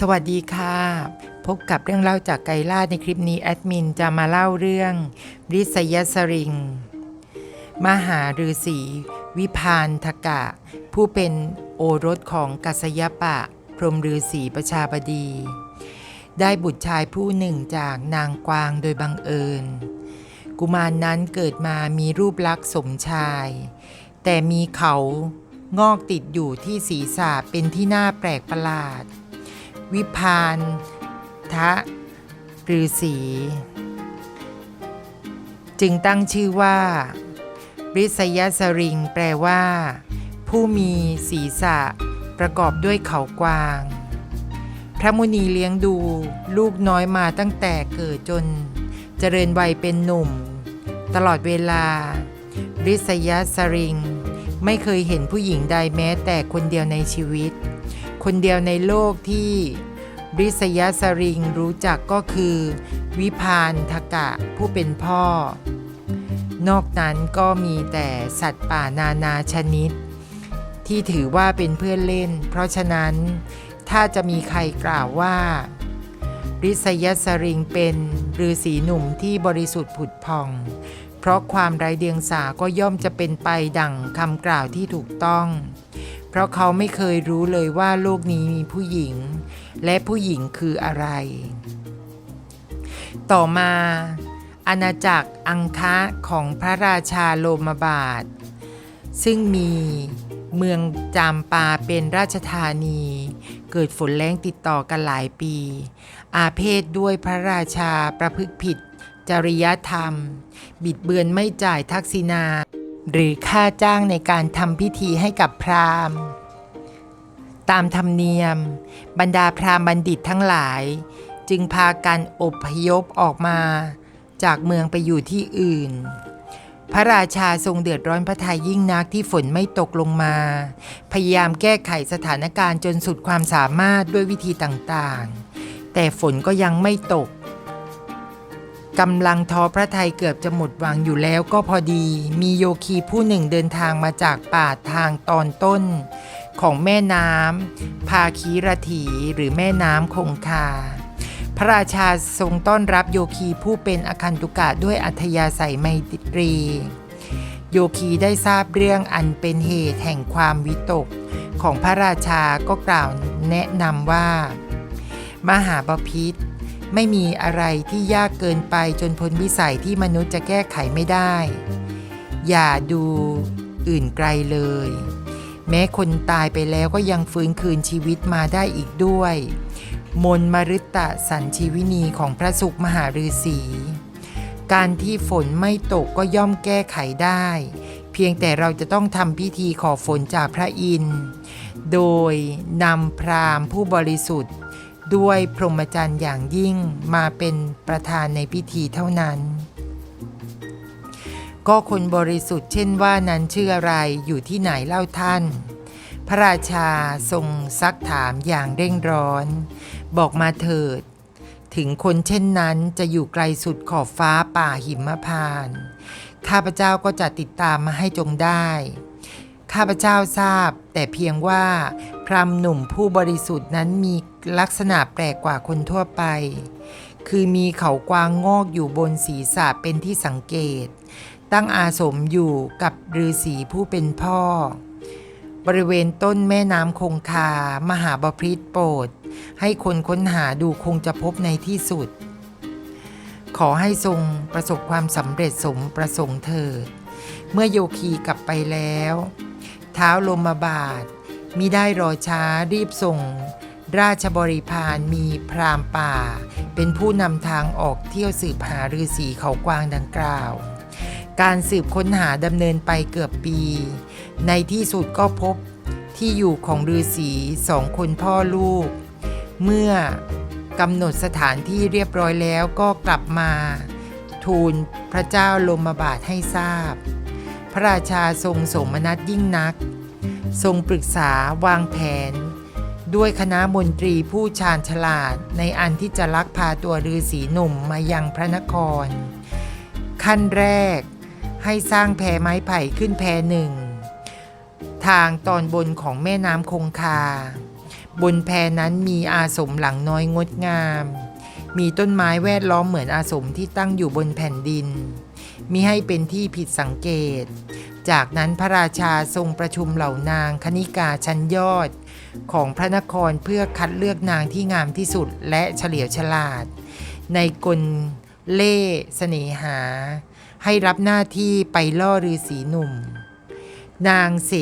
สวัสดีค่ะ พบกับเรื่องเล่าจากไกล่าในคลิปนี้แอดมินจะมาเล่าเรื่องริษยสริง มหาฤาษีวิพานทกะ ผู้เป็นโอรสของกัสยปะ พรหมฤาษีประชาบดี ได้บุตรชายผู้หนึ่งจากนางกวางโดยบังเอิญ กุมารนนั้นเกิดมามีรูปลักษณ์สมชาย แต่มีเขางอกติดอยู่ที่ศีรษะเป็นที่น่าแปลกประหลาด วิพานทะฤาษีจึงตั้งชื่อว่าริษยสริง แปลว่า ผู้มีศีรษะ ประกอบด้วยเขากวาง พระมุนีเลี้ยงดูลูกน้อยมาตั้งแต่เกิดจน เจริญวัยเป็นหนุ่ม ตลอดเวลา ริษยสริง ไม่เคยเห็นผู้หญิงใดแม้แต่คนเดียวในชีวิต คนเดียวในโลกที่ริษยสริงรู้จักก็คือ วิพานทกะผู้เป็นพ่อ นอกนั้นก็มีแต่สัตว์ป่านานาชนิด ที่ถือว่าเป็นเพื่อนเล่น เพราะฉะนั้นถ้าจะมีใครกล่าวว่าริษยสริงเป็นฤาษีหนุ่มที่บริสุทธิ์ผุดผ่อง เพราะความไร้เดียงสาก็ย่อมจะเป็นไปดั่งคำกล่าวที่ถูกต้องเพราะเขาไม่เคยรู้เลยว่าโลกนี้มีผู้หญิง และผู้หญิงคืออะไร ต่อมาอาณาจักรอังคะของพระราชาโลมาบาท ซึ่งมีเมืองจามปาเป็นราชธานี เกิดฝนแรงติดต่อกันหลายปี อาเพศด้วยพระราชาประพฤติผิดจริยธรรม บิดเบือนไม่จ่ายทักษิณา หรือค่าจ้างในการทำพิธีให้กับพราหมณ์ ตามธรรมเนียม บรรดาพราหมณ์บัณฑิตทั้งหลาย จึงพากันอบพยพออกมา จากเมืองไปอยู่ที่อื่น พระราชาทรงเดือดร้อนพระทัยยิ่งนักที่ฝนไม่ตกลงมา พยายามแก้ไขสถานการณ์จนสุดความสามารถด้วยวิธีต่างๆ แต่ฝนก็ยังไม่ตก กำลังท้อพระทัยเกือบจะหมดหวังอยู่แล้วก็พอดี มีโยคีผู้หนึ่งเดินทางมาจากป่าทางตอนต้น ของแม่น้ำพาคีรถีหรือแม่น้ำคงคา พระราชาทรงต้อนรับโยคีผู้เป็นอคันตุกะด้วยอัธยาศัยไมตรี โยคีได้ทราบเรื่องอันเป็นเหตุแห่งความวิตก ของพระราชาก็กล่าวแนะนำว่า มหาบพิษ ไม่มีอะไรที่ยากเกินไปจนพ้นวิสัยที่มนุษย์จะแก้ไขไม่ได้ อย่าดูอื่นไกลเลย แม้คนตายไปแล้วก็ยังฟื้นคืนชีวิตมาได้อีกด้วย มนต์มฤตะสันชีวินีของพระสุขมหาฤาษีการที่ฝนไม่ตกก็ย่อมแก้ไขได้ เพียงแต่เราจะต้องทำพิธีขอฝนจากพระอินทร์โดยนำพราหมณ์ผู้บริสุทธิ์ ด้วยพรหมจรรย์อย่างยิ่งมาเป็นประธานในพิธีเท่านั้น ก็คนบริสุทธิ์เช่นว่านั้นชื่ออะไรอยู่ที่ไหนเล่าท่าน พระราชาทรงซักถามอย่างเร่งร้อน บอกมาเถิด ถึงคนเช่นนั้นจะอยู่ไกลสุดขอบฟ้าป่าหิมพานต์ข้าพเจ้าก็จะติดตามมาให้จงได้ ข้าพเจ้าทราบแต่เพียงว่าพรามหนุ่มผู้บริสุทธิ์นั้นมี ลักษณะแปลกกว่าคนทั่วไป คือมีเขากวางงอกอยู่บนศีรษะเป็นที่สังเกต ตั้งอาสมอยู่กับฤาษีผู้เป็นพ่อ บริเวณต้นแม่น้ำคงคา มหาบพิตรโปรด ให้คนค้นหาดูคงจะพบในที่สุด ขอให้ทรงประสบความสำเร็จสมประสงค์เถิด เมื่อโยคีกลับไปแล้ว เท้าลมบาทมิได้รอช้ารีบส่ง ราชบริพารมีพรามป่า เป็นผู้นำทางออกเที่ยวสืบหาฤาษีเขากวางดังกล่าว การสืบค้นหาดำเนินไปเกือบปี ในที่สุดก็พบที่อยู่ของฤาษีสองคนพ่อลูก เมื่อกำหนดสถานที่เรียบร้อยแล้วก็กลับมา ทูลพระเจ้าลมบาทให้ทราบ พระราชาทรงสมนัตยิ่งนัก ทรงปรึกษาวางแผน ด้วยคณะมนตรีผู้ชาญฉลาด ในอันที่จะลักพาตัวฤาษีหนุ่มมายังพระนคร ขั้นแรกให้สร้างแพไม้ไผ่ขึ้นแพหนึ่ง ทางตอนบนของแม่น้ำคงคา บนแพนั้นมีอาสมหลังน้อยงดงาม มีต้นไม้แวดล้อมเหมือนอาสมที่ตั้งอยู่บนแผ่นดินมิให้เป็นที่ผิดสังเกต จากนั้นพระราชาทรงประชุมเหล่านางคณิกาชั้นยอด ของพระนครเพื่อคัดเลือกนางที่งามที่สุดและเฉลียวฉลาด ในกลเล่เสน่หา ให้รับหน้าที่ไปล่อฤาษีหนุ่ม นางเส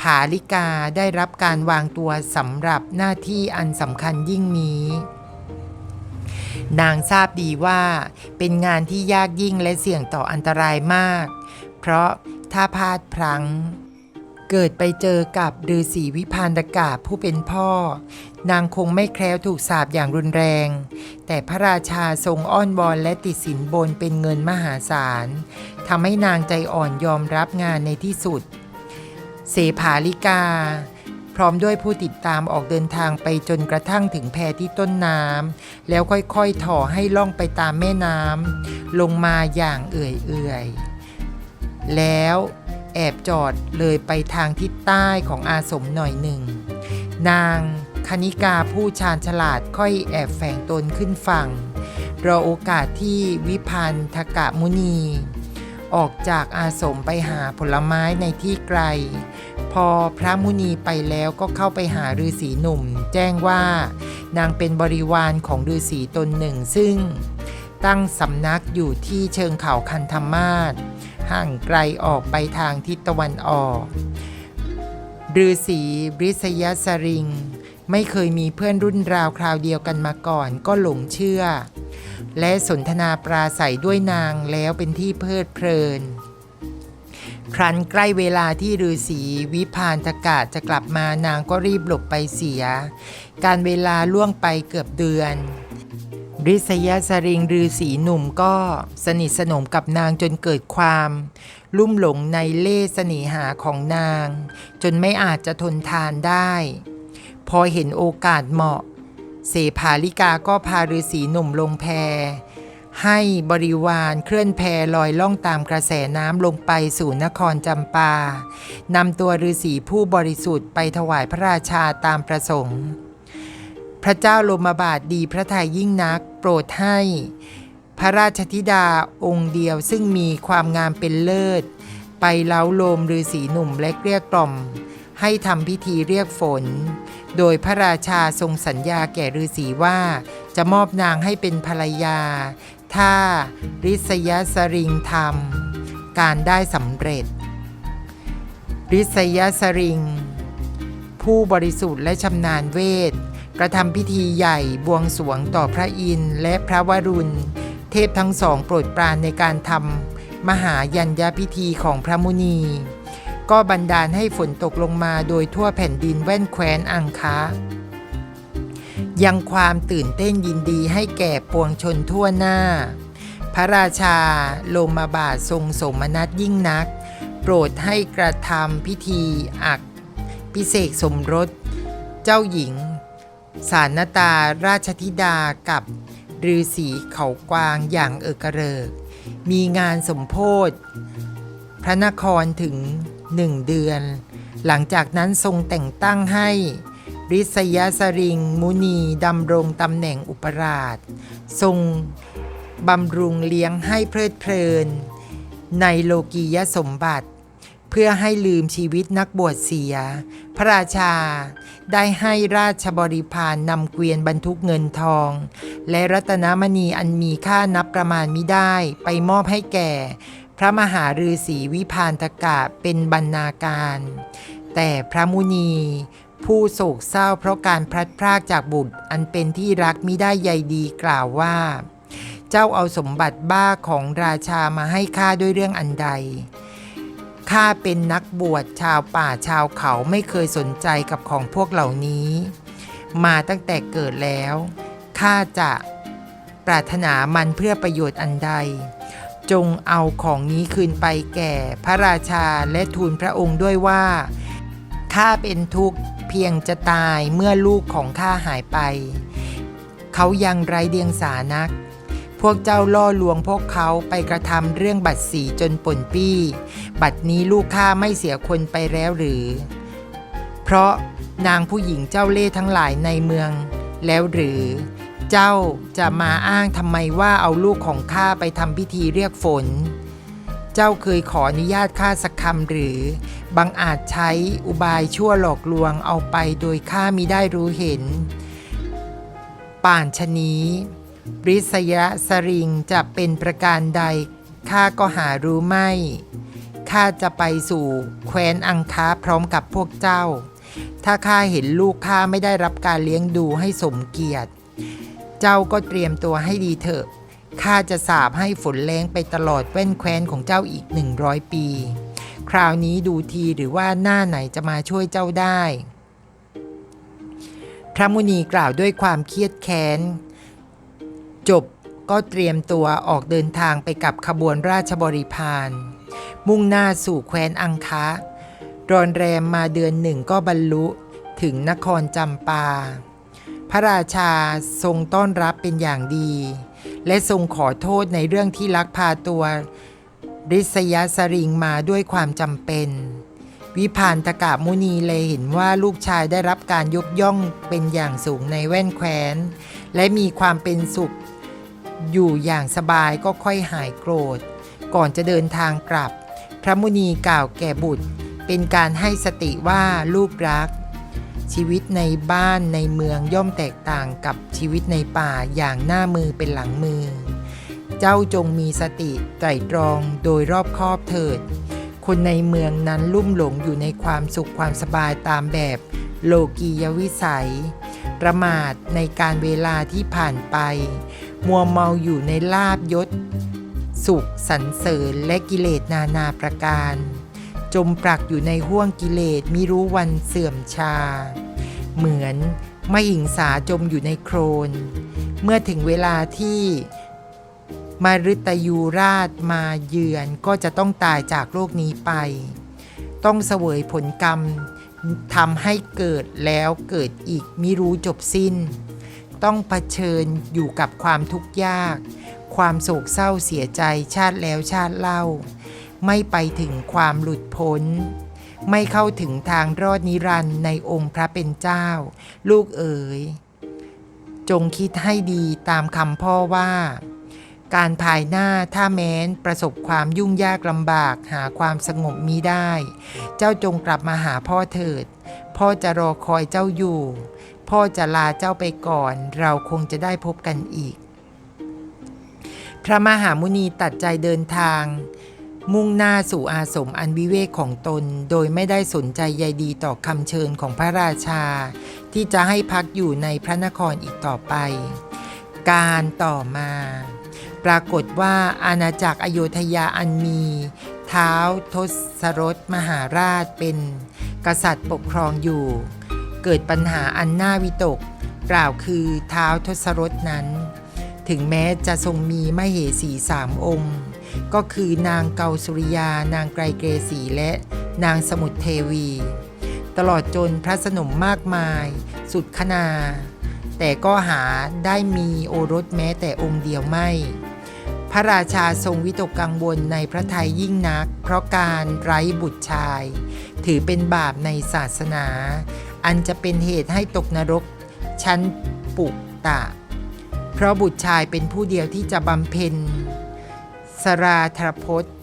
ผาลิกาได้รับการวางตัวสำหรับหน้าที่อันสำคัญยิ่งนี้นางทราบดีว่าเป็นงานที่ยากยิ่งและเสี่ยงต่ออันตรายมาก เพราะถ้าพลาดพลั้ง เกิดไปเจอกับฤาษีวิพานตกาผู้เป็นพ่อ นางคงไม่แคล้วถูกสาปอย่างรุนแรง แต่พระราชาทรงอ้อนวอนและติดสินบนเป็นเงินมหาศาลทำให้นางใจอ่อนยอมรับงานในที่สุด เสภาลิกา พร้อมด้วยผู้ติดตามออกเดินทางไปจนกระทั่งถึงแพที่ต้นน้ำแล้วค่อยๆถ่อให้ล่องไปตามแม่น้ำลงมาอย่างเอื่อยๆแล้ว แอบจอดเลยไปทางทิศใต้ของอาสมหน่อยหนึ่ง นางคณิกาผู้ชาญฉลาดค่อยแอบแฝงตนขึ้นฝั่ง รอโอกาสที่วิพันธกะมุนี ออกจากอาสมไปหาผลไม้ในที่ไกล พอพระมุนีไปแล้วก็เข้าไปหาฤาษีหนุ่ม แจ้งว่านางเป็นบริวารของฤาษีตนหนึ่งซึ่ง ตั้งสำนักอยู่ที่เชิงเขาคันธมาศ ห่างไกลออกไปทางทิศตะวันออกฤาษีบริษยสริง ไม่เคยมีเพื่อนรุ่นราวคราวเดียวกันมาก่อนก็หลงเชื่อ และสนทนาปราศัยด้วยนางแล้วเป็นที่เพลิดเพลิน ครั้นใกล้เวลาที่ฤาษีวิพานตกาจะกลับมานางก็รีบหลบไปเสีย การเวลาล่วงไปเกือบเดือน ริษยสริงฤาษีหนุ่มก็สนิทสนมกับนางจนเกิดความ ลุ่มหลงในเล่ห์เสน่หาของนาง จนไม่อาจจะทนทานได้ พอเห็นโอกาสเหมาะ เสภาลิกาก็พาฤาษีหนุ่มลงแพให้บริวารเคลื่อนแพลอยล่องตามกระแสน้ำลงไปสู่นครจำปา นำตัวฤาษีผู้บริสุทธิ์ไปถวายพระราชาตามประสงค์ ระเจ้าโลมาบาทดีพระทัยยิ่งนัก โปรดให้ พระราชธิดาองค์เดียวซึ่งมีความงามเป็นเลิศ ไปเล้าโลมฤาษีหนุ่มและเกลี้ยกล่อม ให้ทำพิธีเรียกฝน โดยพระราชาทรงสัญญาแก่ฤาษีว่า จะมอบนางให้เป็นภรรยา ถ้าริษยสริงทำการได้สำเร็จ ริษยสริงผู้บริสุทธิ์และชำนาญเวท กระทำพิธีใหญ่บวงสรวงต่อพระอินทร์และพระวรุณ เทพทั้งสองโปรดปรานในการทำมหายัญญพิธีของพระมุนี ก็บันดาลให้ฝนตกลงมาโดยทั่วแผ่นดินแว่นแคว้นอังคะยังความตื่นเต้นยินดีให้แก่ปวงชนทั่วหน้า พระราชาโลมาบาททรงสมนัตยิ่งนัก โปรดให้กระทำพิธีอัก พิเศษสมรส เจ้าหญิง สารนตาราชธิดากับฤาษีเขากวางอย่างเอกรเริก มีงานสมโพธพระนครถึงหนึ่งเดือน หลังจากนั้นทรงแต่งตั้งให้ริษยสริง มุนีดำรงตำแหน่งอุปราช ทรงบำรุงเลี้ยงให้เพลิดเพลิน ในโลกียสมบัติ พื่อให้ลืมชีวิตนักบวชเสีย พระราชา ได้ให้ราชบริพารนำเกวียนบรรทุกเงินทอง และรัตนมณีอันมีค่านับประมาณมิได้ไปมอบให้แก่ พระมหาฤาษีวิพานตกะเป็นบรรณาการ แต่พระมุนี ผู้โศกเศร้าเพราะการพลัดพรากจากบุตรอันเป็นที่รักมิได้ใยดีกล่าวว่า เจ้าเอาสมบัติบ้าของราชามาให้ข้าด้วยเรื่องอันใด ข้าเป็นนักบวชชาวป่าชาวเขาไม่เคยสนใจกับของพวกเหล่านี้ มาตั้งแต่เกิดแล้วข้าจะปรารถนามันเพื่อประโยชน์อันใด จงเอาของนี้คืนไปแก่พระราชาและทูลพระองค์ด้วยว่าข้าเป็นทุกข์เพียงจะตายเมื่อลูกของข้าหายไป เขายังไร้เดียงสานัก วกเจ้าล่อลวงพวกเขาไปกระทำเรื่องบัตรสีจนป่นปี้ บัตรนี้ลูกข้าไม่เสียคนไปแล้วหรือ เพราะนางผู้หญิงเจ้าเล่ห์ทั้งหลายในเมือง แล้วหรือ เจ้าจะมาอ้างทำไมว่าเอาลูกของข้าไปทำพิธีเรียกฝน เจ้าเคยขออนุญาตข้าสักคำหรือ บังอาจใช้อุบายชั่วหลอกลวงเอาไปโดยข้ามิได้รู้เห็น ป่านชนี้ ริษยะสริงจะเป็นประการใดข้าก็หารู้ไม่ข้าจะไปสู่แคว้นอังคาพร้อมกับพวกเจ้า ถ้าข้าเห็นลูกข้าไม่ได้รับการเลี้ยงดูให้สมเกียรติ เจ้าก็เตรียมตัวให้ดีเถอะข้าจะสาบให้ฝนแรงไปตลอดแว่นแคว้นของเจ้าอีกหนึ่งร้อยปี คราวนี้ดูทีหรือว่าหน้าไหนจะมาช่วยเจ้าได้ พระมุนีกล่าวด้วยความเครียดแค้น จบก็เตรียมตัวออกเดินทางไปกับขบวนราชบริพารมุ่งหน้าสู่แคว้นอังคะ รอนแรมมาเดือนหนึ่งก็บรรลุถึงนครจำปา พระราชาทรงต้อนรับเป็นอย่างดี และทรงขอโทษในเรื่องที่ลักพาตัว ริษยสริงมาด้วยความจำเป็น วิพานตกะมุนีเลยเห็นว่าลูกชายได้รับการยกย่องเป็นอย่างสูงในแว่นแคว้น และมีความเป็นสุข อยู่อย่างสบายก็ค่อยหายโกรธ ก่อนจะเดินทางกลับ พระมุนีกล่าวแก่บุตร เป็นการให้สติว่าลูกรัก ชีวิตในบ้านในเมืองย่อมแตกต่างกับชีวิตในป่าอย่างหน้ามือเป็นหลังมือ เจ้าจงมีสติไตรตรองโดยรอบคอบเถิด คนในเมืองนั้นลุ่มหลงอยู่ในความสุขความสบายตามแบบโลกียวิสัย ประมาทในการเวลาที่ผ่านไป มัวเมาอยู่ในลาบยศ สุขสรรเสริญและกิเลสนานาประการ จมปลักอยู่ในห้วงกิเลสมิรู้วันเสื่อมชา เหมือนไม่หิงสาจมอยู่ในโครน เมื่อถึงเวลาที่มารุตยูราชมาเยือนก็จะต้องตายจากโลกนี้ไป ต้องเสวยผลกรรมทำให้เกิดแล้วเกิดอีกมิรู้จบสิ้น ต้องเผชิญอยู่กับความทุกข์ยาก ความโศกเศร้าเสียใจชาติแล้วชาติเล่า ไม่ไปถึงความหลุดพ้น ไม่เข้าถึงทางรอดนิรันดร์ในองค์พระเป็นเจ้า ลูกเอ๋ย จงคิดให้ดีตามคำพ่อว่าการภายหน้าถ้าแม้นประสบความยุ่งยากลำบากหาความสงบมีได้ เจ้าจงกลับมาหาพ่อเถิด พ่อจะรอคอยเจ้าอยู่ พ่อจะลาเจ้าไปก่อน เราคงจะได้พบกันอีก พระมหามุนีตัดใจเดินทาง มุ่งหน้าสู่อาสมอันวิเวกของตน โดยไม่ได้สนใจใยดีต่อคำเชิญของพระราชา ที่จะให้พักอยู่ในพระนครอีกต่อไป การต่อมา ปรากฏว่าอาณาจักรอโยธยาอันมีเท้าทศรถมหาราชเป็น กษัตริย์ปกครองอยู่ เกิดปัญหาอันน่าวิตก กล่าวคือเท้าทศรถนั้น ถึงแม้จะทรงมีมเหสีสามองค์ ก็คือนางเกาสุริยานางไกรเกษีและนางสมุทรเทวี ตลอดจนพระสนมมากมาย สุดขนา แต่ก็หาได้มีโอรสแม้แต่องค์เดียวไม่ พระราชาทรงวิตกกังวลในพระทัยยิ่งนัก เพราะการไร้บุตรชาย ถือเป็นบาปในศาสนา อันจะเป็นเหตุให้ตกนรกชั้นปุกตะ เพราะบุตรชายเป็นผู้เดียวที่จะบำเพ็ญสราธรพจน์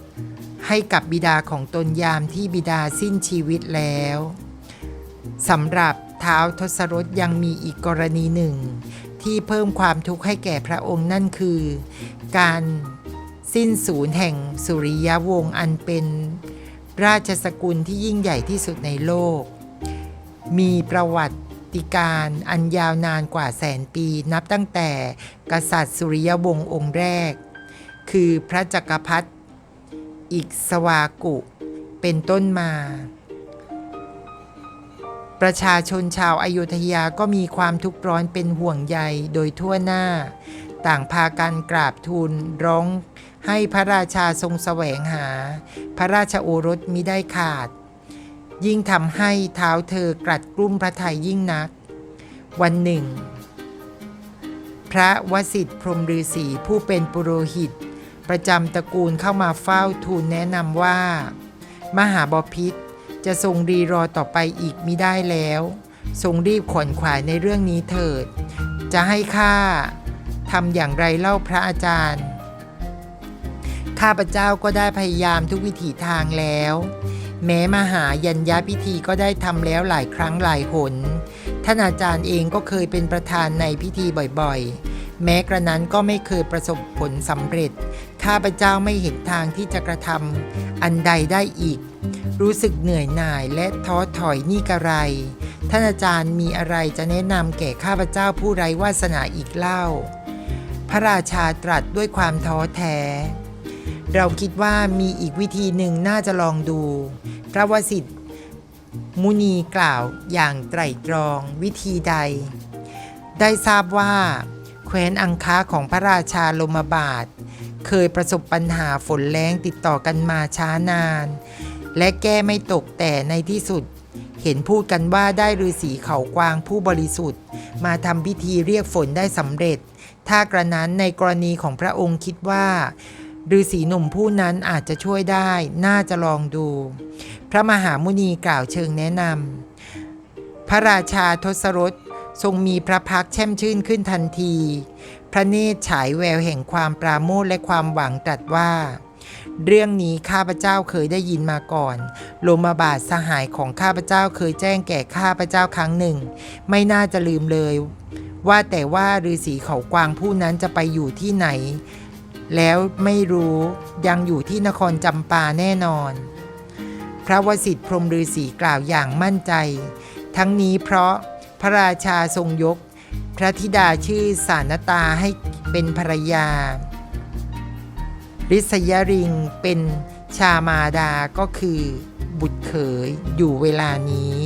ให้กับบิดาของตนยามที่บิดาสิ้นชีวิตแล้วสำหรับเท้าวทศรถยังมีอีกกรณีหนึ่ง ที่เพิ่มความทุกข์ให้แก่พระองค์นั่นคือ การสิ้นสูญแห่งสุริยวงศ์อันเป็นราชสกุลที่ยิ่งใหญ่ที่สุดในโลก มีประวัติการอันยาวนานกว่าแสนปีนับตั้งแต่กษัตริย์สุริยวงศ์องค์แรก คือพระจักรพรรดิอิสวากุ เป็นต้นมา ประชาชนชาวอายุทยาก็มีความทุกข์ร้อนเป็นห่วงใยโดยทั่วหน้า ต่างพากันกราบทูลร้องให้พระราชาทรงแสวงหา พระราชโอรสมิได้ขาด ยิ่งทำให้เท้าเธอกลัดกลุ้มพระทัยยิ่งนัก วันหนึ่ง พระวสิทธิพรมฤาษีผู้เป็นปุโรหิต ประจำตระกูลเข้ามาเฝ้าทูลแนะนำว่า มหาบพิษจะทรงรีรอต่อไปอีกมิได้แล้ว ทรงรีบขวนขวายในเรื่องนี้เถิด จะให้ข้าทำอย่างไรเล่าพระอาจารย์ ข้าพเจ้าก็ได้พยายามทุกวิถีทางแล้ว แม้มหายัญญาพิธีก็ได้ทำแล้วหลายครั้งหลายหน ท่านอาจารย์เองก็เคยเป็นประธานในพิธีบ่อยๆ แม้กระนั้นก็ไม่เคยประสบผลสำเร็จ ข้าพเจ้าไม่เห็นทางที่จะกระทำอันใดได้อีก รู้สึกเหนื่อยหน่ายและท้อถอยนี่กระไร ท่านอาจารย์มีอะไรจะแนะนำแก่ข้าพเจ้าผู้ไร้วาสนาอีกเล่า พระราชาตรัสด้วยความท้อแท้ เราคิดว่ามีอีกวิธีหนึ่งน่าจะลองดู พระวสิทธิ์มุนีกล่าวอย่างไตร่ตรองวิธีใด ได้ทราบว่าแคว้นอังคาของพระราชาลมบาท เคยประสบปัญหาฝนแรงติดต่อกันมาช้านาน และแก้ไม่ตกแต่ในที่สุด เห็นพูดกันว่าได้ฤาษีเขากวางผู้บริสุทธิ์ มาทำพิธีเรียกฝนได้สำเร็จ ถ้ากระนั้นในกรณีของพระองค์คิดว่า ฤาษีหนุ่มผู้นั้นอาจจะช่วยได้ น่าจะลองดู พระมหามุนีกล่าวเชิงแนะนำ พระราชาทศรถทรงมีพระพักแช่มชื่นขึ้นทันที พระเนตรฉายแววแห่งความปราโมทและความหวังตรัสว่า เรื่องนี้ข้าพเจ้าเคยได้ยินมาก่อน โลมาบาทสหายของข้าพเจ้าเคยแจ้งแก่ข้าพเจ้าครั้งหนึ่ง ไม่น่าจะลืมเลย ว่าแต่ว่าฤาษีเขากวางผู้นั้นจะไปอยู่ที่ไหน แล้วไม่รู้ยังอยู่ที่นครจำปาแน่นอน พระวสิทธิพรมฤาษีกล่าวอย่างมั่นใจ ทั้งนี้เพราะพระราชาทรงยก พระธิดาชื่อสานตาให้เป็นภรรยาริษยริงเป็นชามาดาก็คือบุตรเขยอยู่เวลานี้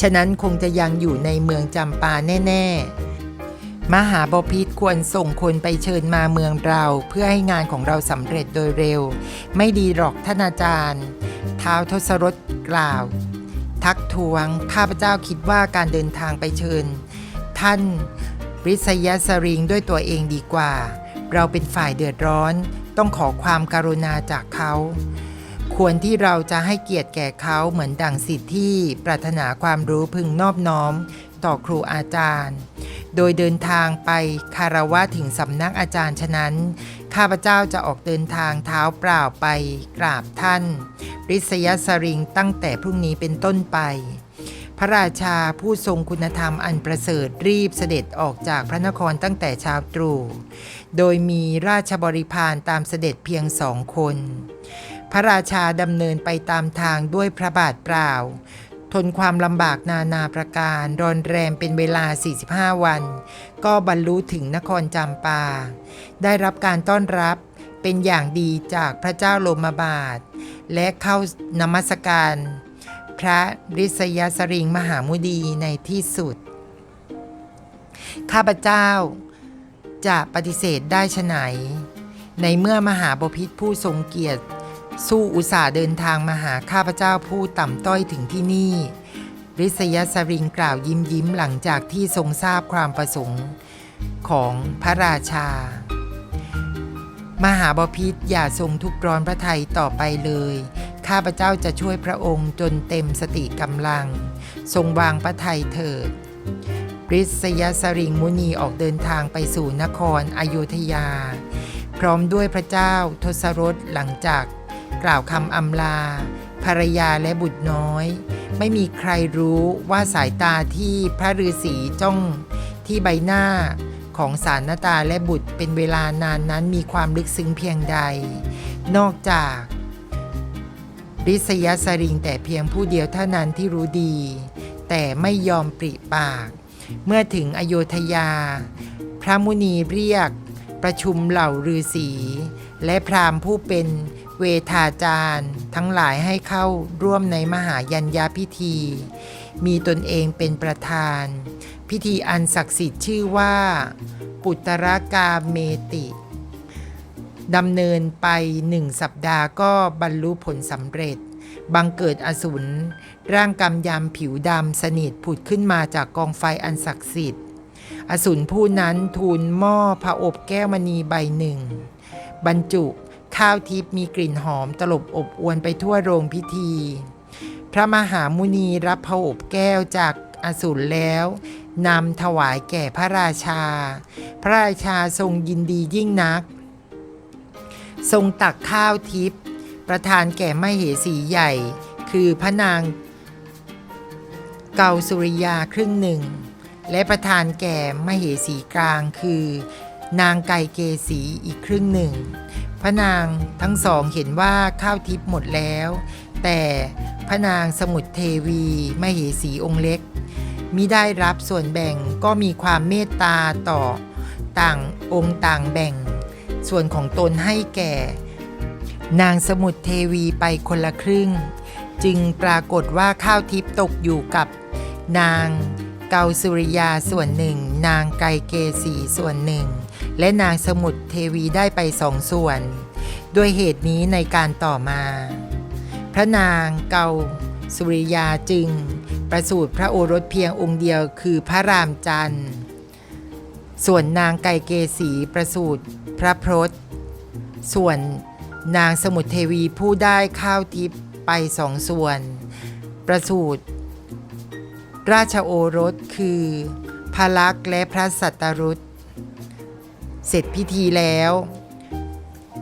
ฉะนั้นคงจะยังอยู่ในเมืองจำปาแน่ ๆ มหาบพิษควรส่งคนไปเชิญมาเมืองเรา เพื่อให้งานของเราสำเร็จโดยเร็ว ไม่ดีหรอกท่านอาจารย์ ท้าวทศรถกล่าว ทักท้วงข้าพเจ้าคิดว่าการเดินทางไปเชิญ ท่านริษยสริงด้วยตัวเองดีกว่า เราเป็นฝ่ายเดือดร้อน ต้องขอความการุณาจากเขา ควรที่เราจะให้เกียรติแก่เขาเหมือนดั่งสิทธิที่ปรารถนาความรู้พึงนอบน้อม ต่อครูอาจารย์ โดยเดินทางไปคารวะถึงสำนักอาจารย์ฉะนั้น ข้าพเจ้าจะออกเดินทางเท้าเปล่าไปกราบท่านริษยสริงตั้งแต่พรุ่งนี้เป็นต้นไป พระราชาผู้ทรงคุณธรรมอันประเสริฐรีบเสด็จออกจากพระนครตั้งแต่เช้าตรู่ โดยมีราชบริพารตามเสด็จเพียงสองคน พระราชาดำเนินไปตามทางด้วยพระบาทเปล่า ทนความลำบากนานาประการรอนแรมเป็นเวลา 45 วัน ก็บรรลุถึงนครจำปา ได้รับการต้อนรับเป็นอย่างดีจากพระเจ้าโลมาบาท และเข้านมัสการ พระริษยสริงมหามุดีในที่สุด ข้าพเจ้าจะปฏิเสธได้ฉไหน ในเมื่อมหาบพิษผู้ทรงเกียรติ สู้อุตส่าห์เดินทางมาหาข้าพเจ้าผู้ต่ำต้อยถึงที่นี่ริษยสริงกล่าวยิ้มยิ้มหลังจากที่ทรงทราบความประสงค์ของพระราชา มหาบพิษอย่าทรงทุกข์ร้อนพระทัยต่อไปเลย ข้าพเจ้าจะช่วยพระองค์จนเต็มสติกำลัง ทรงวางพระทัยเถิดริษยสริงมุนีออกเดินทางไปสู่นครอยุธยา พร้อมด้วยพระเจ้าทศรถหลังจาก กล่าวคำอำลา ภรรยาและบุตรน้อย ไม่มีใครรู้ว่าสายตาที่พระฤาษีจ้องที่ใบหน้าของสารนตาและบุตรเป็นเวลานานนั้นมีความลึกซึ้งเพียงใด นอกจากริษยสริงแต่เพียงผู้เดียวเท่านั้นที่รู้ดี แต่ไม่ยอมปริปาก เมื่อถึงอโยธยา พระมุนีเรียกประชุมเหล่าฤาษีและพราหมณ์ผู้เป็น เวทาจารย์ ทั้งหลายให้เข้าร่วมในมหายัญญาพิธี มีตนเองเป็นประธาน พิธีอันศักดิ์สิทธิ์ชื่อว่า ปุตตรกาเมติดำเนินไปหนึ่งสัปดาห์ก็บรรลุผลสำเร็จ บังเกิดอสูรร่างกำยำผิวดำสนิทผุดขึ้นมาจากกองไฟอันศักดิ์สิทธิ์ อสูรผู้นั้นทูลหม้อพระอบแก้วมณีใบหนึ่ง บรรจุ ข้าวทิพย์มีกลิ่นหอมตลบอบอวนไปทั่วโรงพิธี พระมหามุนีรับผอบแก้วจากอสูรแล้วนำถวายแก่พระราชา พระราชาทรงยินดียิ่งนัก ทรงตักข้าวทิพย์ประทานแก่มเหสีใหญ่ คือพระนางเกาสุริยาครึ่งหนึ่ง และประทานแก่มเหสีกลางคือ นางไก่เกสีอีกครึ่งหนึ่ง พระนางทั้งสองเห็นว่าข้าวทิพย์หมดแล้ว แต่พระนางสมุทรเทวีมเหสีองค์เล็กมิได้รับส่วนแบ่งก็มีความเมตตาต่อต่างองค์ต่างแบ่ง ส่วนของตนให้แก่ นางสมุทรเทวีไปคนละครึ่ง จึงปรากฏว่าข้าวทิพย์ตกอยู่กับ นางเกาสุริยาส่วนหนึ่ง นางไกเกสีส่วนหนึ่ง และนางสมุทรเทวีได้ไปสองส่วน ด้วยเหตุนี้ในการต่อมา พระนางเกาสุริยาจึง ประสูติพระโอรสเพียงองค์เดียวคือพระรามจันทร์ ส่วนนางไก่เกสีประสูติพระพรตส่วนนางสมุทรเทวีผู้ได้ข้าวทิพย์ไปสองส่วน ประสูติราชโอรสคือพระลักษ์และพระสัตตรุษ เสร็จพิธีแล้ว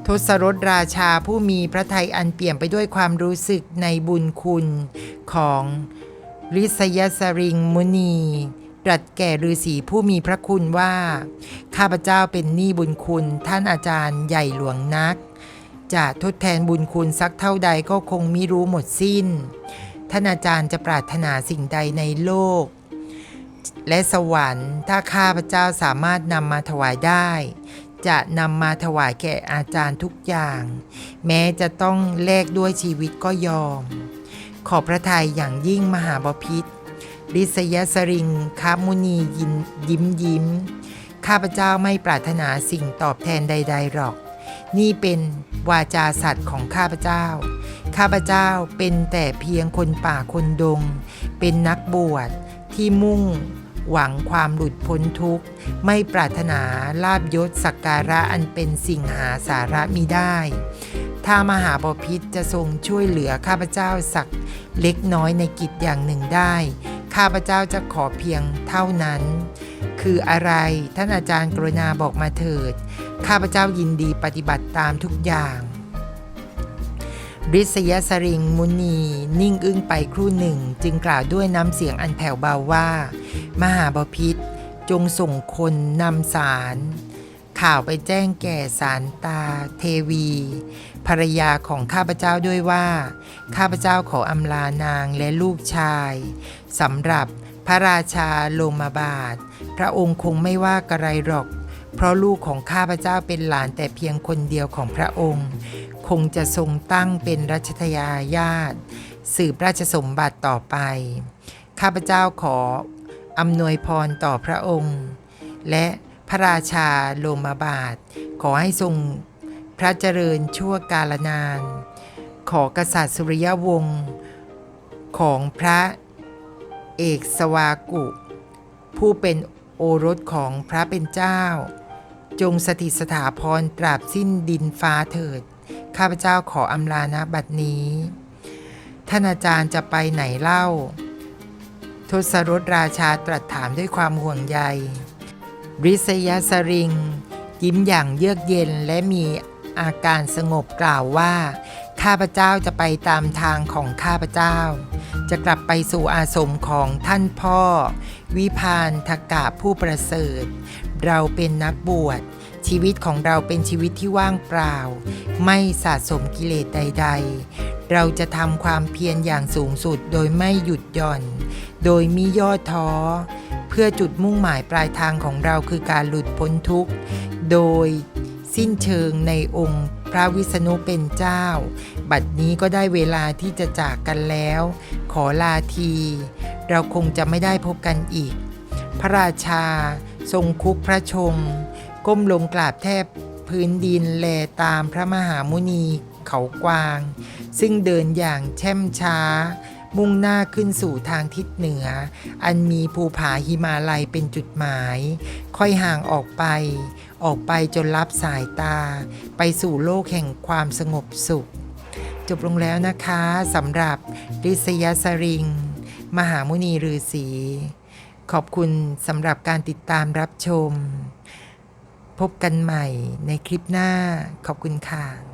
ทศรถราชาผู้มีพระทัยอันเปี่ยมไปด้วยความรู้สึกในบุญคุณของริษยสริงมุนีตรัสแก่ฤาษีผู้มีพระคุณว่า ข้าพเจ้าเป็นหนี้บุญคุณ ท่านอาจารย์ใหญ่หลวงนัก จะทดแทนบุญคุณสักเท่าใดก็คงมิรู้หมดสิ้น ท่านอาจารย์จะปรารถนาสิ่งใดในโลก และสวรรค์ ถ้าข้าพเจ้าสามารถนำมาถวายได้ จะนำมาถวายแก่อาจารย์ทุกอย่าง แม้จะต้องแลกด้วยชีวิตก็ยอม ขอพระทัยอย่างยิ่งมหาบพิษริษยสริงคามุนียินยิ้มยิ้ม ข้าพเจ้าไม่ปรารถนาสิ่งตอบแทนใด ๆหรอก นี่เป็นวาจาสัตว์ของข้าพเจ้า ข้าพเจ้าเป็นแต่เพียงคนป่าคนดง เป็นนักบวช ที่มุ่ง หวังความหลุดพ้นทุกข์ ไม่ปรารถนาลาบยศสักการะอันเป็นสิ่งหาสาระมิได้ ถ้ามหาบพิษจะทรงช่วยเหลือข้าพเจ้าสักเล็กน้อยในกิจอย่างหนึ่งได้ ข้าพเจ้าจะขอเพียงเท่านั้น คืออะไรท่านอาจารย์กรุณาบอกมาเถิด ข้าพเจ้ายินดีปฏิบัติตามทุกอย่าง ริษยสริงมุนี นิ่งอึ้งไปครู่หนึ่ง จึงกล่าวด้วยน้ำเสียงอันแผ่วเบาว่า มหาบพิษจงส่งคนนำสาร ข่าวไปแจ้งแก่สารตาเทวี ภรรยาของข้าพเจ้าด้วยว่า ข้าพเจ้าขออำลานางและลูกชายสำหรับพระราชาโลมาบาท พระองค์คงไม่ว่ากระไรหรอก เพราะลูกของข้าพเจ้าเป็นหลานแต่เพียงคนเดียวของพระองค์ คงจะทรงตั้งเป็นรัชทายาญาติ สืบราชสมบัติต่อไป ข้าพเจ้าขออำนวยพรต่อพระองค์ และพระราชาโลมาบาท ขอให้ทรงพระเจริญชั่วกาลนาน ขอกษัตริย์สุริยวงศ์ของพระเอกสวากุ ผู้เป็นโอรสของพระเป็นเจ้า จงสถิตสถาพรตราบสิ้นดินฟ้าเถิด ข้าพเจ้าขออำลานะบัดนี้ ท่านอาจารย์จะไปไหนเล่า ทศรถราชาตรัสถามด้วยความห่วงใยริษยสริง ยิ้มอย่างเยือกเย็นและมีอาการสงบกล่าวว่า ข้าพเจ้าจะไปตามทางของข้าพเจ้า จะกลับไปสู่อาสมของท่านพ่อ วิพานทกะผู้ประเสริฐ เราเป็นนักบวช ชีวิตของเราเป็นชีวิตที่ว่างเปล่า ไม่สะสมกิเลสใด ๆ เราจะทำความเพียรอย่างสูงสุดโดยไม่หยุดหย่อน โดยมิย่อท้อ เพื่อจุดมุ่งหมายปลายทางของเราคือการหลุดพ้นทุกข์ โดยสิ้นเชิงในองค์ พระวิษณุเป็นเจ้า บัดนี้ก็ได้เวลาที่จะจากกันแล้ว ขอลาที เราคงจะไม่ได้พบกันอีก พระราชา ทรงคุกพระชงก้มลงกราบแทบพื้นดินแลตามพระมหามุนีเขากวาง ซึ่งเดินอย่างแช่มช้า มุ่งหน้าขึ้นสู่ทางทิศเหนือ อันมีภูผาหิมาลัยเป็นจุดหมาย ค่อยห่างออกไป ออกไปจนลับสายตา ไปสู่โลกแห่งความสงบสุขจจบลงแล้วนะคะสำหรับริษยสริง มหามุนีฤาษีขอบคุณสำหรับการติดตามรับชม พบกันใหม่ในคลิปหน้าขอบคุณค่ะ